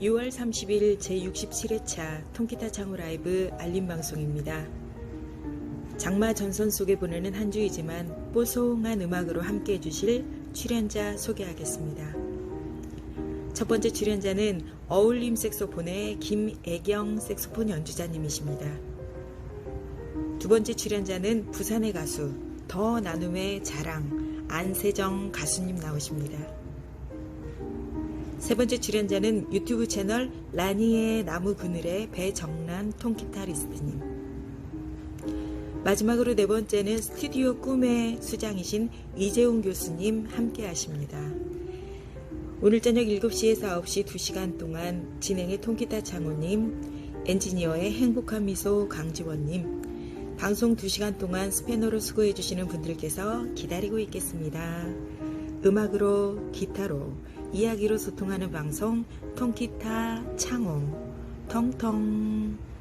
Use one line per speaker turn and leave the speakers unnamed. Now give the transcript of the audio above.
6월 30일 제67회차 통기타 창호 라이브 알림 방송입니다. 장마 전선 속에 보내는 한 주이지만 뽀송한 음악으로 함께 해주실 출연자 소개하겠습니다. 첫 번째 출연자는 어울림 색소폰의 김애경 색소폰 연주자님이십니다. 두 번째 출연자는 부산의 가수 더 나눔의 자랑 안세정 가수님 나오십니다. 세 번째 출연자는 유튜브 채널 라니의 나무 그늘의 배정란 통기타리스트님. 마지막으로 네 번째는 스튜디오 꿈의 수장이신 이재용 교수님 함께 하십니다. 오늘 저녁 7시에서 9시 2시간 동안 진행의 통기타 창호님, 엔지니어의 행복한 미소 강지원님, 방송 2시간 동안 스패너로 수고해주시는 분들께서 기다리고 있겠습니다. 음악으로, 기타로, 이야기로 소통하는 방송 통기타 창호, 통통.